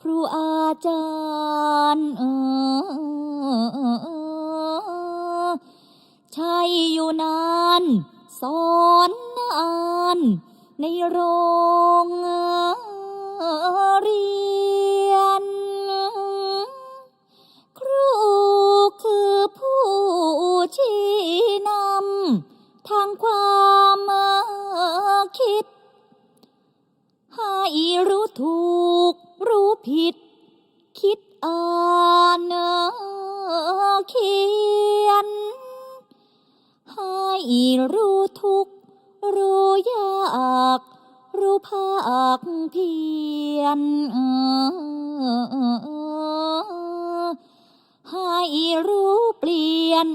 ครูอาจารย์เออใช่อยู่นานสอนนานในโรงเรียน ครูคือผู้ชี้นำทางความคิด ให้รู้ถูก รู้ผิด คิดอ่านเขียน ให้รู้ทุกข์รู้ยาก รู้ภาคเพียน ให้รู้เปลี่ยน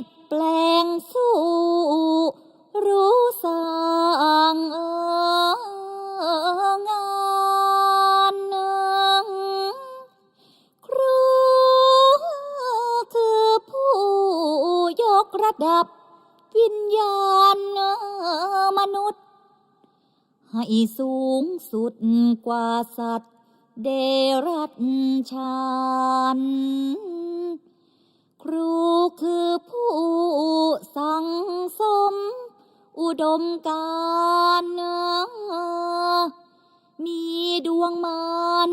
ระดับวิญญาณมนุษย์ ให้สูงสุดกว่าสัตว์ เดรัจฉานครูคือผู้สั่งสม อุดมการณ์มีดวงมาน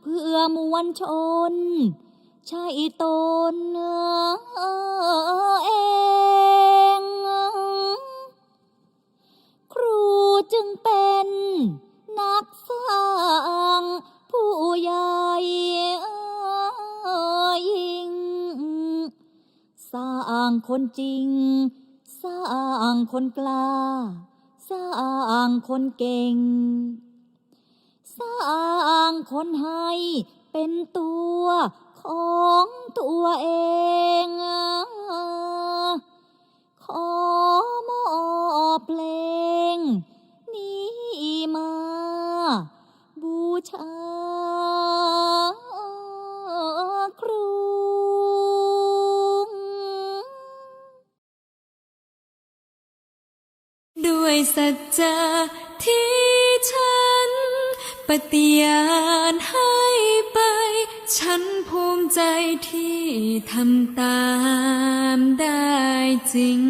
เพื่อมวลชน ใช่ตนเอง ครูจึงเป็นนักสร้างผู้ใหญ่ยิ่ง สร้างคนจริง สร้างคนกล้า สร้างคนเก่ง สร้างคนให้เป็นตัว ของตัวเอง ขอมอบเพลง นี้มา บูชาครูด้วยสัจจะที่ฉันปฏิญาณให้ ใจที่ทำตามได้จริง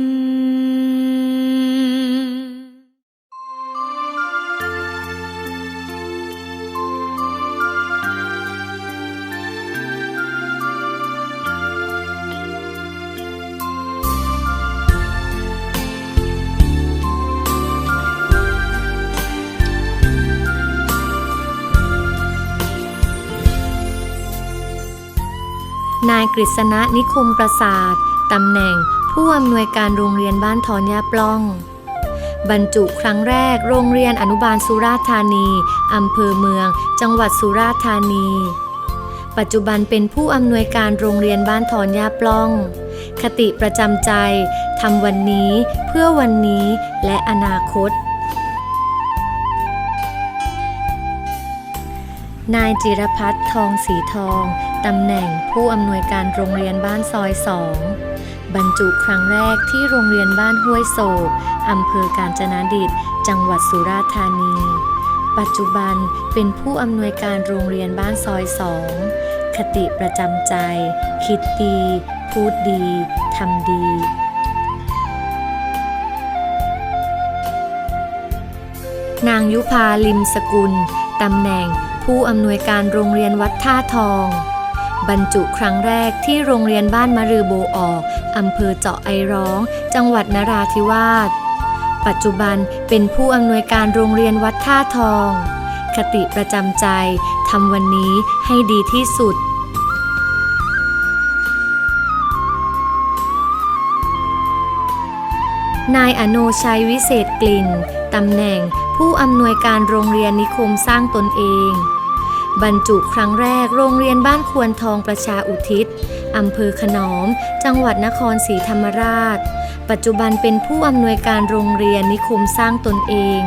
นายกฤษณะนิคมประสาทตำแหน่งผู้อำนวยการโรงเรียนบ้านทอนยาปล้อง บรรจุครั้งแรกโรงเรียนอนุบาลสุราษฎร์ธานีอำเภอเมือง จังหวัดสุราษฎร์ธานี ปัจจุบันเป็นผู้อำนวยการโรงเรียนบ้านทอนยาปล้อง คติประจำใจทำวันนี้เพื่อวันนี้และอนาคต นายจิรพัฒน์ทองสีทอง ตำแหน่งผู้อำนวยการโรงเรียนบ้านซอยสองบรรจุครั้งแรกที่โรงเรียนบ้านห้วยโศกอำเภอกาญจนดิต จังหวัดสุราษฎร์ธานี ปัจจุบันเป็นผู้อำนวยการโรงเรียนบ้านซอยสองคติประจำใจ คิดดี พูดดี ทำดีนางยุพาลิมสกุล ตำแหน่งผู้อำนวยการโรงเรียนวัดท่าทอง บรรจุครั้งแรกที่โรงเรียนบ้านมะรือโบออกอำเภอเจาะไอร้อง จังหวัดนราธิวาส ปัจจุบันเป็นผู้อำนวยการโรงเรียนวัดท่าทอง คติประจำใจทำวันนี้ให้ดีที่สุดนายอโนชัยวิเศษกลิ่น ตำแหน่งผู้อำนวยการโรงเรียนนิคมสร้างตนเอง บรรจุครั้งแรกโรงเรียนบ้านควรทองประชาอุทิศ อำเภอขนอม จังหวัดนครศรีธรรมราช ปัจจุบันเป็นผู้อำนวยการโรงเรียนนิคมสร้างตนเอง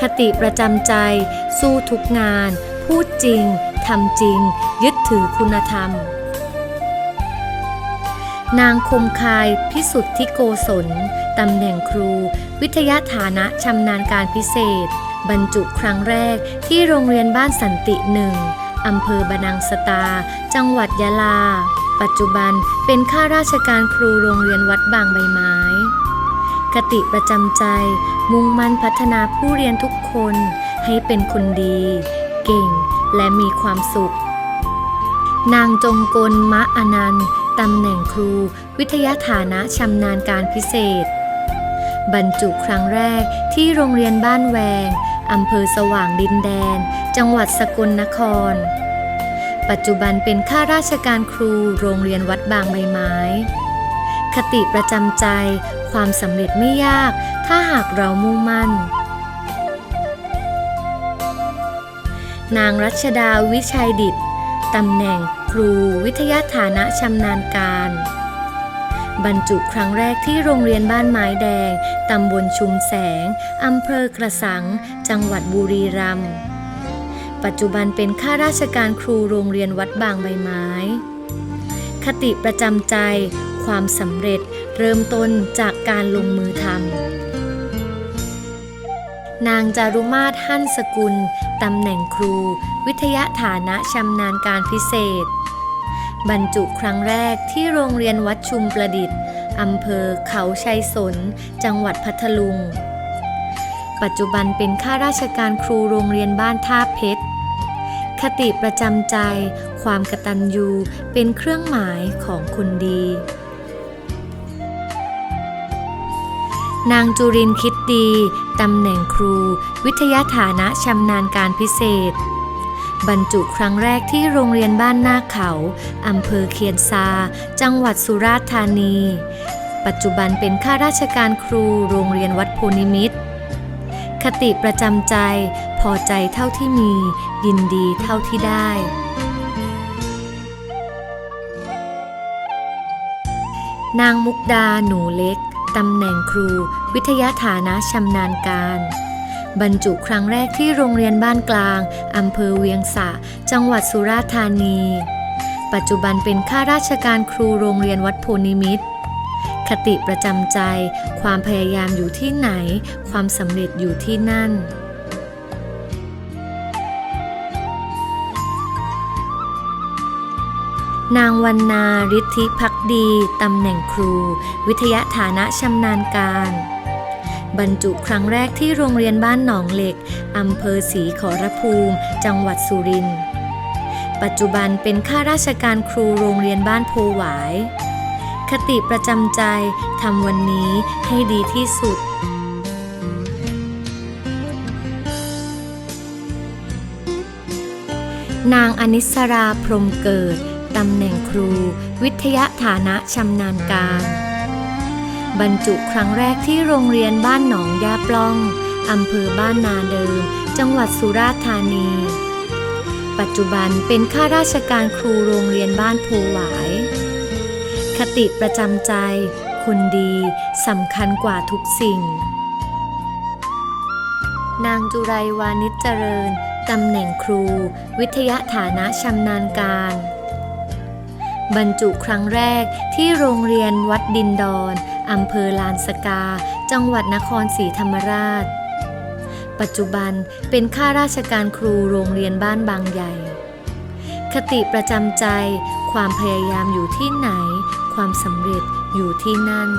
คติประจำใจ สู้ทุกงาน พูดจริง ทำจริง ยึดถือคุณธรรม นางคมคายพิสุทธิโกศลตำแหน่งครู วิทยาฐานะชำนาญการพิเศษ บรรจุครั้งแรกที่โรงเรียนบ้านสันติหนึ่งอำเภอบานังสตา จังหวัดยะลา ปัจจุบันเป็นข้าราชการครูโรงเรียนวัดบางใบไม้ คติประจำใจ มุ่งมั่นพัฒนาผู้เรียนทุกคนให้เป็นคนดี เก่งและมีความสุข นางจงกลมะอนันต์ตำแหน่งครู วิทยาฐานะชำนาญการพิเศษ บรรจุครั้งแรกที่โรงเรียนบ้านแวง อำเภอสว่างดินแดน จังหวัดสกลนคร ปัจจุบันเป็นข้าราชการครูโรงเรียนวัดบางใบไม้ คติประจำใจ ความสำเร็จไม่ยาก ถ้าหากเรามุ่งมั่น นางรัชดาวิชัยดิตตำแหน่งครูวิทยาฐานะชำนาญการ บรรจุครั้งแรกที่โรงเรียนบ้านไม้แดง ตำบลชุมแสง อำเภอกระสัง จังหวัดบุรีรัมย์ ปัจจุบันเป็นข้าราชการครูโรงเรียนวัดบางใบไม้ คติประจำใจ ความสำเร็จเริ่มต้นจากการลงมือทำ นางจารุมาศหั่นสกุล ตำแหน่งครู วิทยาฐานะชำนาญการพิเศษ บรรจุครั้งแรกที่โรงเรียนวัดชุมประดิษฐ์อำเภอเขาชัยสน จังหวัดพัทลุง ปัจจุบันเป็นข้าราชการครูโรงเรียนบ้านท่าเพชร คติประจำใจ ความกตัญญูเป็นเครื่องหมายของคนดี นางจุรินคิดดี ตำแหน่งครู วิทยาฐานะชำนาญการพิเศษ บรรจุครั้งแรกที่โรงเรียนบ้านนาเขา อำเภอเคียนซา จังหวัดสุราษฎร์ธานี ปัจจุบันเป็นข้าราชการครูโรงเรียนวัดโพนิมิตร คติประจำใจ พอใจเท่าที่มี ยินดีเท่าที่ได้นางมุกดาหนูเล็ก ตำแหน่งครู วิทยาฐานะชำนาญการ บรรจุครั้งแรกที่โรงเรียนบ้านกลาง อำเภอเวียงสะ จังหวัดสุราษฎร์ธานี ปัจจุบันเป็นข้าราชการครูโรงเรียนวัดโพนิมิตร คติประจำใจ ความพยายามอยู่ที่ไหน ความสำเร็จอยู่ที่นั่นนางวันนาฤทธิพักดี ตำแหน่งครู วิทยาฐานะชำนาญการ บรรจุครั้งแรกที่โรงเรียนบ้านหนองเหล็ก อำเภอศรีขอรภูมิ จังหวัดสุรินทร์ปัจจุบันเป็นข้าราชการครูโรงเรียนบ้านโพหวาย คติประจำใจทำวันนี้ให้ดีที่สุดนางอนิสราพรมเกิด ตำแหน่งครู วิทยาฐานะชำนาญการ บรรจุครั้งแรกที่โรงเรียนบ้านหนองยาปล้อง อำเภอบ้านนาเดิม จังหวัดสุราษฎร์ธานี ปัจจุบันเป็นข้าราชการครูโรงเรียนบ้านโพหวาย คติประจำใจ คนดีสำคัญกว่าทุกสิ่ง นางจุไรวานิชเจริญตำแหน่งครู วิทยาฐานะชำนาญการ บรรจุครั้งแรกที่โรงเรียนวัดดินดอน อำเภอลานสกา จังหวัดนครศรีธรรมราช ปัจจุบันเป็นข้าราชการครูโรงเรียนบ้านบางใหญ่ คติประจำใจ ความพยายามอยู่ที่ไหน ความสำเร็จอยู่ที่นั่น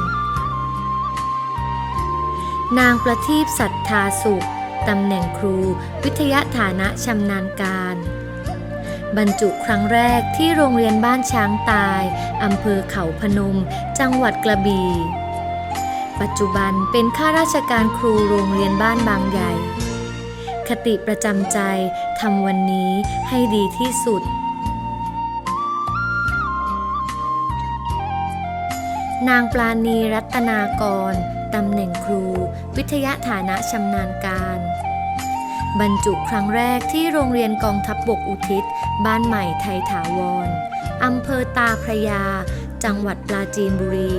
นางประทีปศรัทธาสุขตำแหน่งครู วิทยาฐานะชำนาญการ บรรจุครั้งแรกที่โรงเรียนบ้านช้างตาย อำเภอเขาพนม จังหวัดกระบี่ ปัจจุบันเป็นข้าราชการครูโรงเรียนบ้านบางใหญ่ คติประจำใจทำวันนี้ให้ดีที่สุด นางปราณีรัตนากรตำแหน่งครู วิทยาฐานะชำนาญการ บรรจุครั้งแรกที่โรงเรียนกองทัพบบกอุทิศ บ้านใหม่ไทยถาวรอำเภอตาพระยา จังหวัดปราจีนบุรี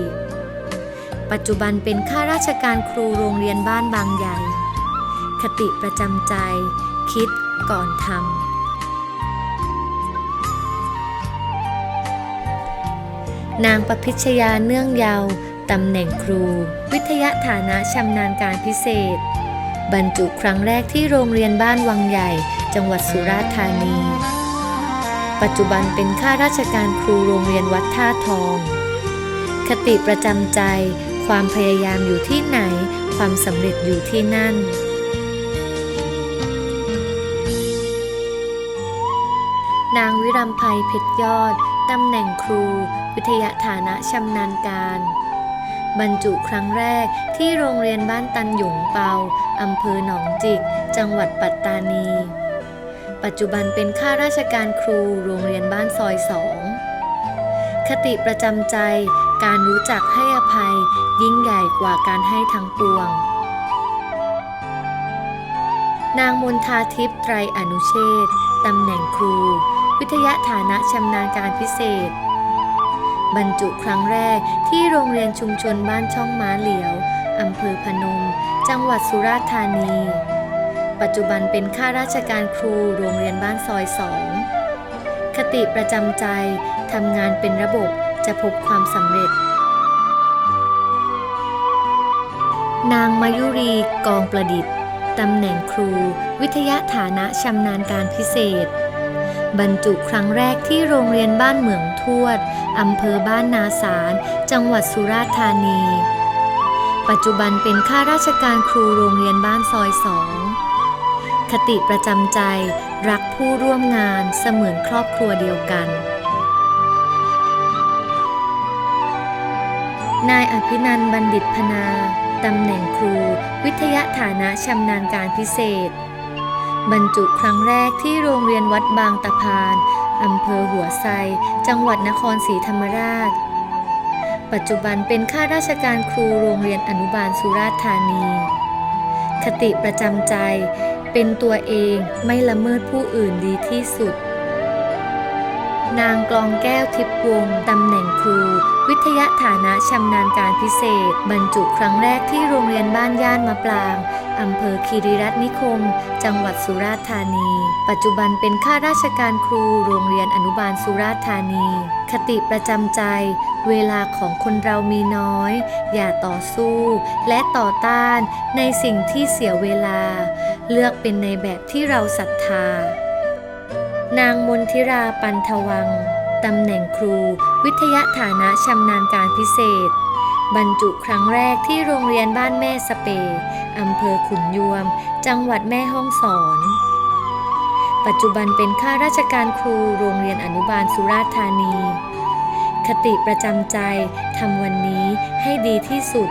ปัจจุบันเป็นข้าราชการครูโรงเรียนบ้านบางใหญ่ คติประจำใจ คิดก่อนทำ นางประพิชยาเนื่องเยาวตำแหน่งครู วิทยาฐานะชำนาญการพิเศษ บรรจุครั้งแรกที่โรงเรียนบ้านวังใหญ่ จังหวัดสุราษฎร์ธานี ปัจจุบันเป็นข้าราชการครูโรงเรียนวัดท่าทอง คติประจำใจ ความพยายามอยู่ที่ไหน ความสำเร็จอยู่ที่นั่น นางวิรัมภัยเพชรยอด ตำแหน่งครู วิทยาฐานะชำนาญการ บรรจุครั้งแรกที่โรงเรียนบ้านตันหยงเปาอำเภอหนองจิก จังหวัดปัตตานี ปัจจุบันเป็นข้าราชการครูโรงเรียนบ้านซอยสองคติประจำใจ การรู้จักให้อภัยยิ่งใหญ่กว่าการให้ทั้งปวง นางมนทาทิพย์ไตรอนุเชษตำแหน่งครู วิทยาฐานะชำนาญการพิเศษ บรรจุครั้งแรกที่โรงเรียนชุมชนบ้านช่องม้าเหลียวอำเภอพนม จังหวัดสุราษฎร์ธานี ปัจจุบันเป็นข้าราชการครูโรงเรียนบ้านซอยสองคติประจำใจทำงานเป็นระบบ จะพบความสำเร็จ นางมายุรีกองประดิษฐ์ตำแหน่งครู วิทยาฐานะชำนาญการพิเศษ บรรจุครั้งแรกที่โรงเรียนบ้านเหมืองทวดอำเภอบ้านนาสารจังหวัดสุราษฎร์ธานี ปัจจุบันเป็นข้าราชการครูโรงเรียนบ้านซอยสองคติประจำใจรักผู้ร่วมงานเสมือนครอบครัวเดียวกัน นายอภินันบัณฑิตพนาตำแหน่งครู วิทยาฐานะชำนาญการพิเศษ บรรจุครั้งแรกที่โรงเรียนวัดบางตะพานอำเภอหัวไซ จังหวัดนครศรีธรรมราช ปัจจุบันเป็นข้าราชการครูโรงเรียนอนุบาลสุราษฎร์ธานี คติประจำใจ เป็นตัวเองไม่ละเมิดผู้อื่นดีที่สุด นางกลองแก้วทิพวงตำแหน่งครู วิทยาฐานะชำนาญการพิเศษ บรรจุครั้งแรกที่โรงเรียนบ้านย่านมะปรางอำเภอคีรีรัตน์นิคม จังหวัดสุราษฎร์ธานี ปัจจุบันเป็นข้าราชการครูโรงเรียนอนุบาลสุราษฎร์ธานี คติประจำใจ เวลาของคนเรามีน้อย อย่าต่อสู้ และต่อต้านในสิ่งที่เสียเวลา เลือกเป็นในแบบที่เราศรัทธา นางมนทิราปันทวัง ตำแหน่งครู วิทยาฐานะชำนาญการพิเศษ บรรจุครั้งแรกที่โรงเรียนบ้านแม่สเปอำเภอขุนยวม จังหวัดแม่ฮ่องสอน ปัจจุบันเป็นข้าราชการครูโรงเรียนอนุบาลสุราษฎร์ธานี คติประจำใจทำวันนี้ให้ดีที่สุด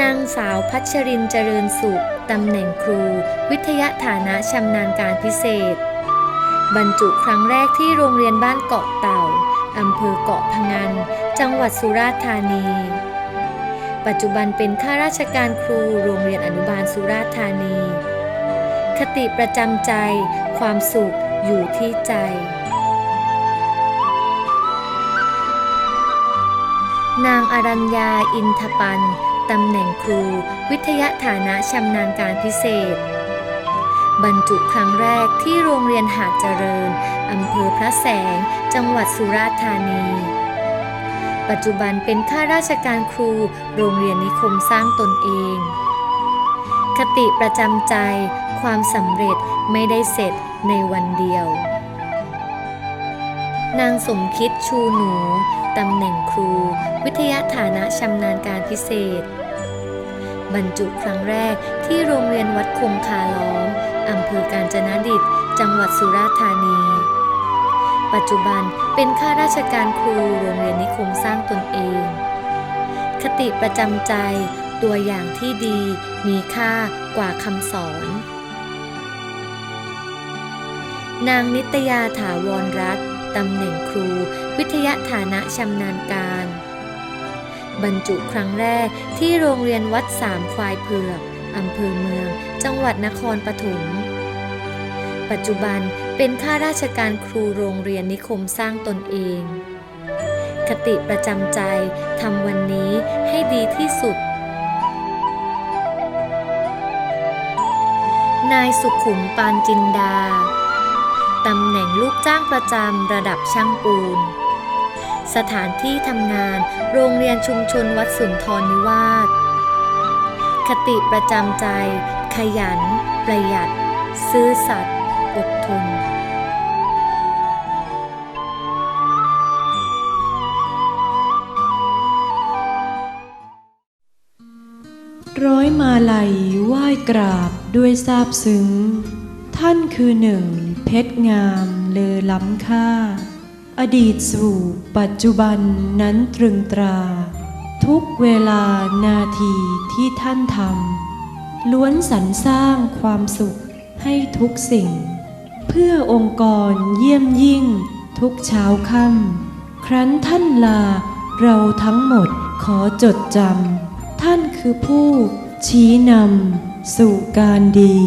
นางสาวพัชรินเจริญสุข ตำแหน่งครู วิทยาฐานะชำนาญการพิเศษ บรรจุครั้งแรกที่โรงเรียนบ้านเกาะเต่า อำเภอเกาะพะงัน จังหวัดสุราษฎร์ธานี ปัจจุบันเป็นข้าราชการครูโรงเรียนอนุบาลสุราษฎร์ธานี คติประจำใจ ความสุขอยู่ที่ใจนางอรัญญาอินทปัน ตำแหน่งครู วิทยาฐานะชำนาญการพิเศษบบรรจุครั้งแรกที่โรงเรียนหาดเจริญอำเภอพระแสง จังหวัดสุราษฎร์ธานี ปัจจุบันเป็นข้าราชการครู โรงเรียนนิคมสร้างตนเอง คติประจำใจ ความสำเร็จไม่ได้เสร็จในวันเดียว นางสมคิดชูหนู ตำแหน่งครู วิทยาฐานะชำนาญการพิเศษ บรรจุครั้งแรกที่โรงเรียนวัดคงคาล้อมอำเภอกาญจนดิต จังหวัดสุราษฎร์ธานี ปัจจุบันเป็นข้าราชการครูโรงเรียนนิคมสร้างตนเอง คติประจำใจตัวอย่างที่ดีมีค่ากว่าคำสอน นางนิตยาถาวรรัตน์ ตำแหน่งครู วิทยาฐานะชำนาญการ บรรจุครั้งแรกที่โรงเรียนวัดสามควายเผือกอำเภอเมือง จังหวัดนครปฐมปัจจุบันเป็นข้าราชการครูโรงเรียนนิคมสร้างตนเอง คติประจำใจทำวันนี้ให้ดีที่สุด นายสุขุมปานจินดา ตำแหน่งลูกจ้างประจำระดับช่างปูน สถานที่ทำงานโรงเรียนชุมชนวัดสุนทรนิวาส คติประจำใจ ขยัน ประหยัด ซื่อสัตย์อดทนร้อยมาลัยไหว้กราบด้วยซาบซึ้ง ท่านคือหนึ่ง เพชรงามเลอล้ำค่า อดีตสู่ปัจจุบันนั้นตรึงตรา ทุกเวลานาทีที่ท่านทำล้วนสรรสร้างความสุขให้ทุกสิ่ง เพื่อองค์กรเยี่ยมยิ่งทุกเช้าค่ำครั้นท่านลาเราทั้งหมดขอจดจำท่านคือผู้ชี้นำสู่การดี